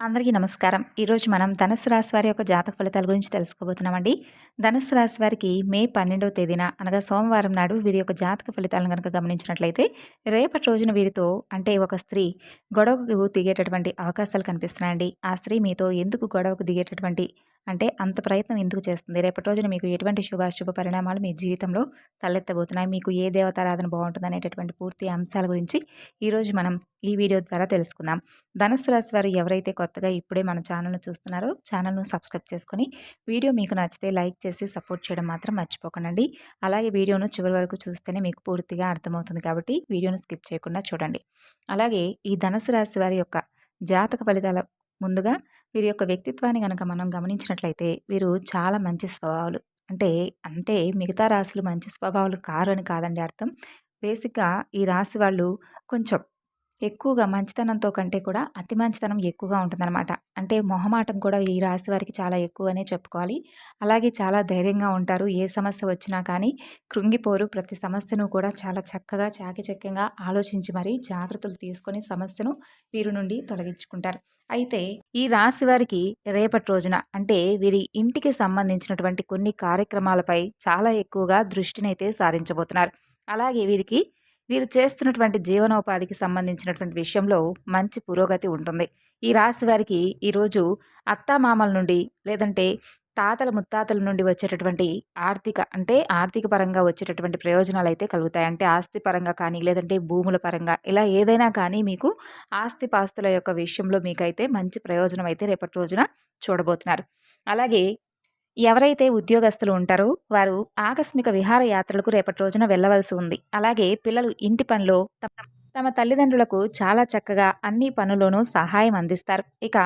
అందరికీ నమస్కారం. ఈరోజు మనం ధనుసు రాశి వారి యొక్క జాతక ఫలితాల గురించి తెలుసుకోబోతున్నామండి. ధనుసు రాశి వారికి మే పన్నెండవ తేదీన అనగా సోమవారం నాడు వీరి యొక్క జాతక ఫలితాలను కనుక గమనించినట్లయితే రేపటి రోజున వీరితో అంటే ఒక స్త్రీ గొడవకు దిగేటటువంటి అవకాశాలు కనిపిస్తున్నాయండి. ఆ స్త్రీ మీతో ఎందుకు గొడవకు దిగేటటువంటి అంటే అంత ప్రయత్నం ఎందుకు చేస్తుంది? రేపటి రోజున మీకు ఎటువంటి శుభాశుభ పరిణామాలు మీ జీవితంలో తలెత్తబోతున్నాయి? మీకు ఏ దేవతారాధన బాగుంటుంది అనేటటువంటి పూర్తి అంశాల గురించి ఈరోజు మనం ఈ వీడియో ద్వారా తెలుసుకుందాం. ధనుసు రాశి వారు ఎవరైతే కొత్తగా ఇప్పుడే మన ఛానల్ను చూస్తున్నారో ఛానల్ను సబ్స్క్రైబ్ చేసుకొని వీడియో మీకు నచ్చితే లైక్ చేసి సపోర్ట్ చేయడం మాత్రం మర్చిపోకండి. అలాగే వీడియోను చివరి వరకు చూస్తేనే మీకు పూర్తిగా అర్థమవుతుంది కాబట్టి వీడియోను స్కిప్ చేయకుండా చూడండి. అలాగే ఈ ధనుసు రాశి వారి యొక్క జాతక ఫలితాల ముందుగా వీరి యొక్క వ్యక్తిత్వాన్ని కనుక మనం గమనించినట్లయితే వీరు చాలా మంచి స్వభావాలు. అంటే అంటే మిగతా రాశులు మంచి స్వభావాలు కారు అని కాదండి అర్థం. బేసిక్గా ఈ రాశి వాళ్ళు కొంచెం ఎక్కువగా మంచితనంతో కంటే కూడా అతి మంచితనం ఎక్కువగా ఉంటుందన్నమాట. అంటే మొహమాటం కూడా ఈ రాశి వారికి చాలా ఎక్కువనే చెప్పుకోవాలి. అలాగే చాలా ధైర్యంగా ఉంటారు. ఏ సమస్య వచ్చినా కానీ కృంగిపోరు. ప్రతి సమస్యను కూడా చాలా చక్కగా చాకిచక్యంగా ఆలోచించి మరీ జాగ్రత్తలు తీసుకొని సమస్యను వీరి నుండి తొలగించుకుంటారు. అయితే ఈ రాశి వారికి రేపటి రోజున అంటే వీరి ఇంటికి సంబంధించినటువంటి కొన్ని కార్యక్రమాలపై చాలా ఎక్కువగా దృష్టినైతే సారించబోతున్నారు. అలాగే వీరికి వీరు చేస్తున్నటువంటి జీవనోపాధికి సంబంధించినటువంటి విషయంలో మంచి పురోగతి ఉంటుంది. ఈ రాశి వారికి ఈరోజు అత్తామామల నుండి లేదంటే తాతల ముత్తాతల నుండి వచ్చేటటువంటి ఆర్థిక అంటే ఆర్థిక పరంగా వచ్చేటటువంటి ప్రయోజనాలు అయితే కలుగుతాయి. అంటే ఆస్తి పరంగా కానీ లేదంటే భూముల పరంగా ఇలా ఏదైనా కానీ మీకు ఆస్తి పాస్తుల యొక్క విషయంలో మీకైతే మంచి ప్రయోజనం అయితే రేపటి రోజున చూడబోతున్నారు. అలాగే ఎవరైతే ఉద్యోగస్తులు ఉంటారో వారు ఆకస్మిక విహారయాత్రలకు రేపటి రోజున వెళ్ళవలసి ఉంది. అలాగే పిల్లలు ఇంటి పనిలో తమ తల్లిదండ్రులకు చాలా చక్కగా అన్ని పనుల్లోనూ సహాయం అందిస్తారు. ఇక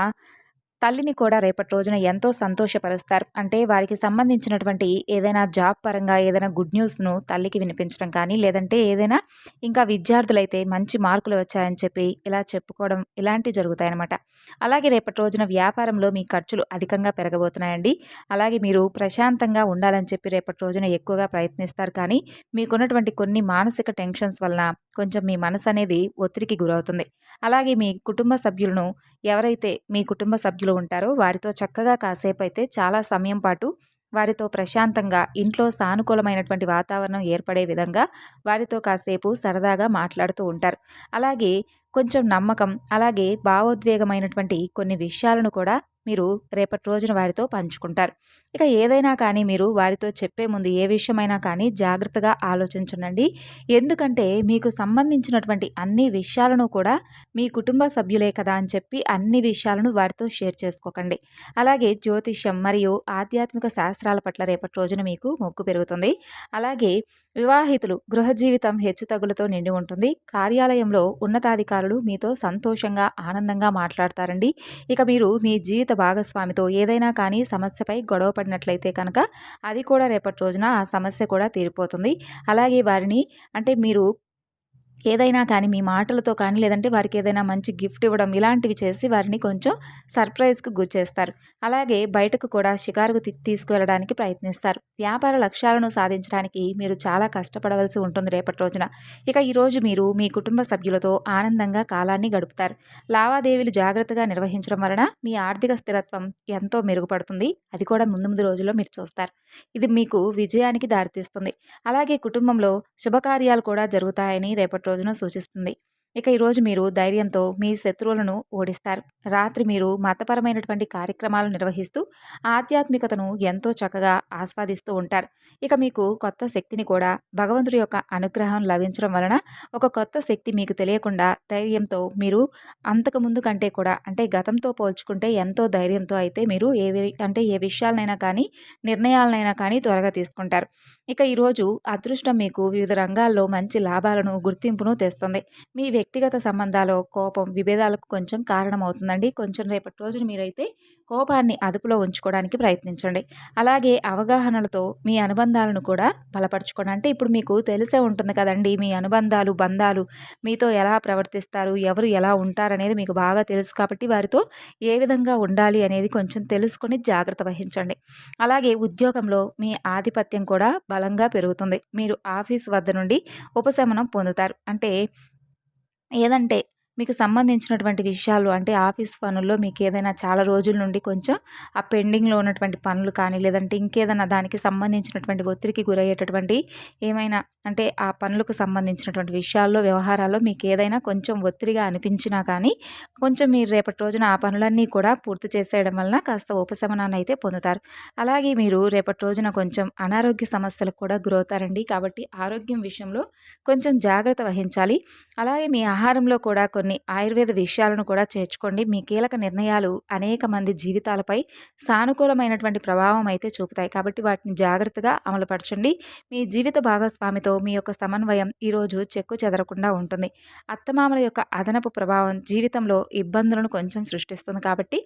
తల్లిని కూడా రేపటి రోజున ఎంతో సంతోషపరుస్తారు. అంటే వారికి సంబంధించినటువంటి ఏదైనా జాబ్ పరంగా ఏదైనా గుడ్ న్యూస్ను తల్లికి వినిపించడం కానీ లేదంటే ఏదైనా ఇంకా విద్యార్థులైతే మంచి మార్కులు వచ్చాయని చెప్పి ఇలా చెప్పుకోవడం ఇలాంటివి జరుగుతాయన్నమాట. అలాగే రేపటి రోజున వ్యాపారంలో మీ ఖర్చులు అధికంగా పెరగబోతున్నాయండి. అలాగే మీరు ప్రశాంతంగా ఉండాలని చెప్పి రేపటి రోజున ఎక్కువగా ప్రయత్నిస్తారు కానీ మీకున్నటువంటి కొన్ని మానసిక టెన్షన్స్ వలన కొంచెం మీ మనసు అనేది ఒత్తిడికి గురవుతుంది. అలాగే మీ కుటుంబ సభ్యులను ఎవరైతే మీ కుటుంబ సభ్యులు ఉంటారో వారితో చక్కగా కాసేపు అయితే చాలా సమయం పాటు వారితో ప్రశాంతంగా ఇంట్లో సానుకూలమైనటువంటి వాతావరణం ఏర్పడే విధంగా వారితో కాసేపు సరదాగా మాట్లాడుతూ ఉంటారు. అలాగే కొంచెం నమ్మకం అలాగే భావోద్వేగమైనటువంటి కొన్ని విషయాలను కూడా మీరు రేపటి రోజున వారితో పంచుకుంటారు. ఇక ఏదైనా కానీ మీరు వారితో చెప్పే ముందు ఏ విషయమైనా కానీ జాగ్రత్తగా ఆలోచించండి. ఎందుకంటే మీకు సంబంధించినటువంటి అన్ని విషయాలను కూడా మీ కుటుంబ సభ్యులే కదా అని చెప్పి అన్ని విషయాలను వారితో షేర్ చేసుకోకండి. అలాగే జ్యోతిష్యం మరియు ఆధ్యాత్మిక శాస్త్రాల పట్ల రేపటి రోజున మీకు మొక్కు పెరుగుతుంది. అలాగే వివాహితులు గృహ జీవితం హెచ్చుతగులతో నిండి ఉంటుంది. కార్యాలయంలో ఉన్నతాధికారులు మీతో సంతోషంగా ఆనందంగా మాట్లాడతారండి. ఇక మీరు మీ జీవిత భాగస్వామితో ఏదైనా కానీ సమస్యపై గొడవ పడినట్లయితే కనుక అది కూడా రేపటి రోజున ఆ సమస్య కూడా తీరిపోతుంది. అలాగే వారిని అంటే మీరు ఏదైనా కానీ మీ మాటలతో కానీ లేదంటే వారికి ఏదైనా మంచి గిఫ్ట్ ఇవ్వడం ఇలాంటివి చేసి వారిని కొంచెం సర్ప్రైజ్కి గురిచేస్తారు. అలాగే బయటకు కూడా షికారుకు తీసుకువెళ్ళడానికి ప్రయత్నిస్తారు. వ్యాపార లక్ష్యాలను సాధించడానికి మీరు చాలా కష్టపడవలసి ఉంటుంది రేపటి రోజున. ఇక ఈరోజు మీరు మీ కుటుంబ సభ్యులతో ఆనందంగా కాలాన్ని గడుపుతారు. లావాదేవీలు జాగ్రత్తగా నిర్వహించడం వలన మీ ఆర్థిక స్థిరత్వం ఎంతో మెరుగుపడుతుంది. అది కూడా ముందు ముందు రోజుల్లో మీరు చూస్తారు. ఇది మీకు విజయానికి దారితీస్తుంది. అలాగే కుటుంబంలో శుభకార్యాలు కూడా జరుగుతాయని రేపటి రోజును సూచిస్తుంది. ఇక ఈరోజు మీరు ధైర్యంతో మీ శత్రువులను ఓడిస్తారు. రాత్రి మీరు మతపరమైనటువంటి కార్యక్రమాలు నిర్వహిస్తూ ఆధ్యాత్మికతను ఎంతో చక్కగా ఆస్వాదిస్తూ ఉంటారు. ఇక మీకు కొత్త శక్తిని కూడా భగవంతుడి యొక్క అనుగ్రహం లభించడం వలన ఒక కొత్త శక్తి మీకు తెలియకుండా ధైర్యంతో మీరు అంతకుముందు కంటే కూడా అంటే గతంతో పోల్చుకుంటే ఎంతో ధైర్యంతో అయితే మీరు ఏ అంటే ఏ విషయాలనైనా కానీ నిర్ణయాలనైనా కానీ త్వరగా తీసుకుంటారు. ఇక ఈరోజు అదృష్టం మీకు వివిధ రంగాల్లో మంచి లాభాలను గుర్తింపును తెస్తుంది. మీ వ్యక్తిగత సంబంధాలు కోపం విభేదాలకు కొంచెం కారణమవుతుందండి. కొంచెం రేపటి రోజున మీరైతే కోపాన్ని అదుపులో ఉంచుకోవడానికి ప్రయత్నించండి. అలాగే అవగాహనలతో మీ అనుబంధాలను కూడా బలపరచుకోండి. అంటే ఇప్పుడు మీకు తెలిసే ఉంటుంది కదండి మీ అనుబంధాలు బంధాలు మీతో ఎలా ప్రవర్తిస్తారు ఎవరు ఎలా ఉంటారనేది మీకు బాగా తెలుసు కాబట్టి వారితో ఏ విధంగా ఉండాలి అనేది కొంచెం తెలుసుకొని జాగ్రత్త వహించండి. అలాగే ఉద్యోగంలో మీ ఆధిపత్యం కూడా బలంగా పెరుగుతుంది. మీరు ఆఫీస్ వద్ద నుండి ఉపశమనం పొందుతారు. అంటే ఏదంటే మీకు సంబంధించినటువంటి విషయాలు అంటే ఆఫీస్ పనుల్లో మీకు ఏదైనా చాలా రోజుల నుండి కొంచెం ఆ పెండింగ్లో ఉన్నటువంటి పనులు కానీ లేదంటే ఇంకేదైనా దానికి సంబంధించినటువంటి ఒత్తిడికి గురయ్యేటటువంటి ఏమైనా అంటే ఆ పనులకు సంబంధించినటువంటి విషయాల్లో వ్యవహారాల్లో మీకు ఏదైనా కొంచెం ఒత్తిడిగా అనిపించినా కానీ కొంచెం మీరు రేపటి రోజున ఆ పనులన్నీ కూడా పూర్తి చేసేయడం వలన కాస్త ఉపశమనాన్ని అయితే పొందుతారు. అలాగే మీరు రేపటి రోజున కొంచెం అనారోగ్య సమస్యలకు కూడా గురవుతారండి. కాబట్టి ఆరోగ్యం విషయంలో కొంచెం జాగ్రత్త వహించాలి. అలాగే మీ ఆహారంలో కూడా కొన్ని ఆయుర్వేద విషయాలను కూడా చేర్చుకోండి. మీ కీలక నిర్ణయాలు అనేక మంది జీవితాలపై సానుకూలమైనటువంటి ప్రభావం అయితే చూపుతాయి. కాబట్టి వాటిని జాగ్రత్తగా అమలుపరచండి. మీ జీవిత భాగస్వామితో మీ యొక్క సమన్వయం ఈరోజు చెక్కు చెదరకుండా ఉంటుంది. అత్తమామల యొక్క అదనపు ప్రభావం జీవితంలో ఇబ్బందులను కొంచెం సృష్టిస్తుంది. కాబట్టి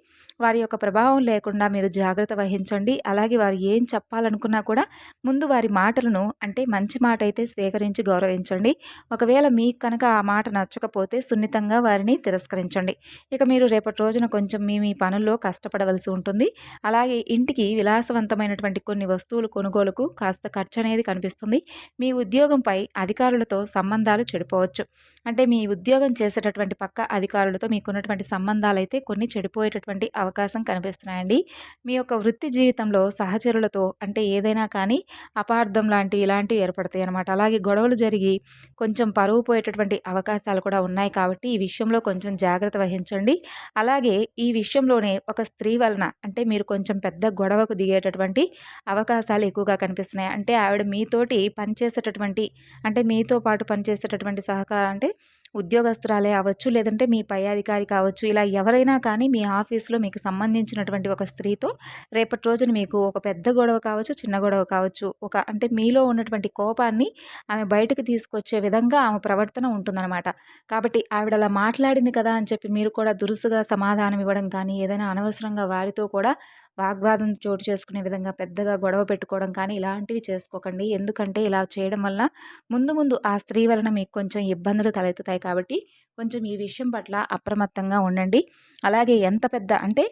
వారి యొక్క ప్రభావం లేకుండా మీరు జాగ్రత్త వహించండి. అలాగే వారు ఏం చెప్పాలనుకున్నా కూడా ముందు వారి మాటలను అంటే మంచి మాట అయితే స్వీకరించి గౌరవించండి. ఒకవేళ మీకు కనుక ఆ మాట నచ్చకపోతే సున్నితంగా వారిని తిరస్కరించండి. ఇక మీరు రేపటి రోజున కొంచెం మీ మీ పనుల్లో కష్టపడవలసి ఉంటుంది. అలాగే ఇంటికి విలాసవంతమైనటువంటి కొన్ని వస్తువులు కొనుగోలుకు కాస్త ఖర్చు అనేది కనిపిస్తుంది. మీ ఉద్యోగంపై అధికారులతో సంబంధాలు చెడిపోవచ్చు. అంటే మీ ఉద్యోగం చేసేటటువంటి పక్క అధికారులతో మీకున్నటువంటి సంబంధాలు అయితే కొన్ని చెడిపోయేటటువంటి అవకాశం కనిపిస్తున్నాయండి. మీ యొక్క వృత్తి జీవితంలో సహచరులతో అంటే ఏదైనా కానీ అపార్థం లాంటివి ఇలాంటివి ఏర్పడతాయి అనమాట అలాగే గొడవలు జరిగి కొంచెం పరువు పోయేటటువంటి అవకాశాలు కూడా ఉన్నాయి కాబట్టి ఈ ఈ విషయంలో కొంచెం జాగ్రత్త వహించండి. అలాగే ఈ విషయంలోనే ఒక స్త్రీ వలన అంటే మీరు కొంచెం పెద్ద గొడవకు దిగేటటువంటి అవకాశాలు ఎక్కువగా కనిపిస్తున్నాయి. అంటే ఆవిడ మీతోటి పనిచేసేటటువంటి అంటే మీతో పాటు పనిచేసేటటువంటి సహకారం అంటే ఉద్యోగస్తురాలే అవ్వచ్చు లేదంటే మీ పై అధికారి కావచ్చు ఇలా ఎవరైనా కానీ మీ ఆఫీస్లో మీకు సంబంధించినటువంటి ఒక స్త్రీతో రేపటి రోజున మీకు ఒక పెద్ద గొడవ కావచ్చు చిన్న గొడవ కావచ్చు ఒక అంటే మీలో ఉన్నటువంటి కోపాన్ని ఆమె బయటకు తీసుకొచ్చే విధంగా ఆమె ప్రవర్తన ఉంటుందన్నమాట. కాబట్టి ఆవిడ అలా మాట్లాడింది కదా అని చెప్పి మీరు కూడా దురుసుగా సమాధానం ఇవ్వడం కానీ ఏదైనా అనవసరంగా వారితో కూడా వాగ్వాదం చోటు చేసుకునే విధంగా పెద్దగా గొడవ పెట్టుకోవడం కానీ ఇలాంటివి చేసుకోకండి. ఎందుకంటే ఇలా చేయడం వల్ల ముందు ముందు ఆ స్త్రీ వలన మీకు కొంచెం ఇబ్బందులు తలెత్తుతాయి. కాబట్టి కొంచెం ఈ విషయం పట్ల అప్రమత్తంగా ఉండండి. అలాగే ఎంత పెద్ద అంటే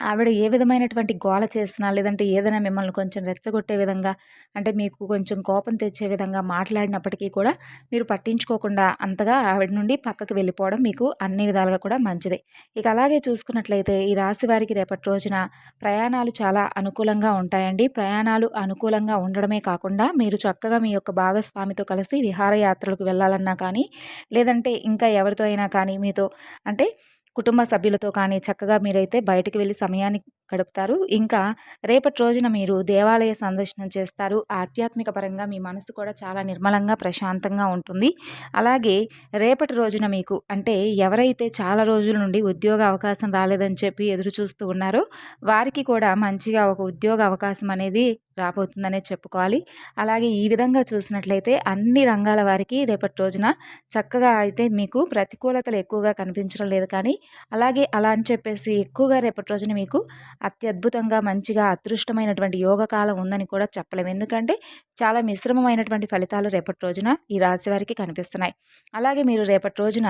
ఆవిడ ఏ విధమైనటువంటి గోల చేసినా లేదంటే ఏదైనా మిమ్మల్ని కొంచెం రెచ్చగొట్టే విధంగా అంటే మీకు కొంచెం కోపం తెచ్చే విధంగా మాట్లాడినప్పటికీ కూడా మీరు పట్టించుకోకుండా అంతగా ఆవిడ నుండి పక్కకి వెళ్ళిపోవడం మీకు అన్ని విధాలుగా కూడా మంచిదే. ఇక అలాగే చూసుకున్నట్లయితే ఈ రాశి వారికి రేపటి రోజున ప్రయాణాలు చాలా అనుకూలంగా ఉంటాయండి. ప్రయాణాలు అనుకూలంగా ఉండడమే కాకుండా మీరు చక్కగా మీ యొక్క భాగస్వామితో కలిసి విహారయాత్రలకు వెళ్ళాలన్నా కానీ లేదంటే ఇంకా ఎవరితో అయినా కానీ మీతో అంటే కుటుంబ సభ్యులతో కానీ చక్కగా మీరైతే బయటకు వెళ్ళి సమయాన్ని గడుపుతారు. ఇంకా రేపటి రోజున మీరు దేవాలయ సందర్శనం చేస్తారు. ఆధ్యాత్మిక పరంగా మీ మనసు కూడా చాలా నిర్మలంగా ప్రశాంతంగా ఉంటుంది. అలాగే రేపటి రోజున మీకు అంటే ఎవరైతే చాలా రోజుల నుండి ఉద్యోగ అవకాశం రాలేదని చెప్పి ఎదురు చూస్తూ ఉన్నారో వారికి కూడా మంచిగా ఒక ఉద్యోగ అవకాశం అనేది రాబోతుందనే చెప్పుకోవాలి. అలాగే ఈ విధంగా చూసినట్లయితే అన్ని రంగాల వారికి రేపటి రోజున చక్కగా అయితే మీకు ప్రతికూలతలు ఎక్కువగా కనిపించడం లేదు కానీ అలాగే అలా అని చెప్పేసి ఎక్కువగా రేపటి రోజున మీకు అత్యద్భుతంగా మంచిగా అదృష్టమైనటువంటి యోగకాలం ఉందని కూడా చెప్పలేము ఎందుకంటే చాలా మిశ్రమమైనటువంటి ఫలితాలు రేపటి రోజున ఈ రాశి వారికి కనిపిస్తున్నాయి. అలాగే మీరు రేపటి రోజున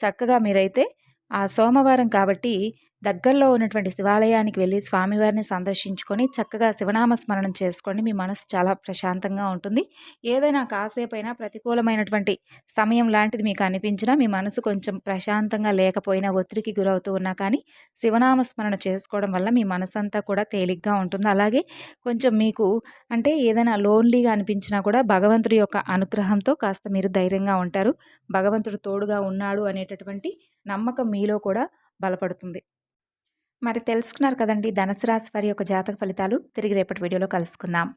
చక్కగా మీరైతే ఆ సోమవారం కాబట్టి దగ్గరలో ఉన్నటువంటి శివాలయానికి వెళ్ళి స్వామివారిని సందర్శించుకొని చక్కగా శివనామ స్మరణం చేసుకోండి. మీ మనసు చాలా ప్రశాంతంగా ఉంటుంది. ఏదైనా కాసేపైనా ప్రతికూలమైనటువంటి సమయం లాంటిది మీకు అనిపించినా మీ మనసు కొంచెం ప్రశాంతంగా లేకపోయినా ఒత్తిడికి గురవుతూ ఉన్నా కానీ శివనామ స్మరణ చేసుకోవడం వల్ల మీ మనసు అంతా కూడా తేలిగ్గా ఉంటుంది. అలాగే కొంచెం మీకు అంటే ఏదైనా లోన్లీగా అనిపించినా కూడా భగవంతుడి యొక్క అనుగ్రహంతో కాస్త మీరు ధైర్యంగా ఉంటారు. భగవంతుడు తోడుగా ఉన్నాడు అనేటటువంటి నమ్మకం మీలో కూడా బలపడుతుంది. మరి తెలుసుకున్నారు కదండి ధనుసు రాశి వారి యొక్క జాతక ఫలితాలు. తిరిగి రేపటి వీడియోలో కలుసుకుందాం.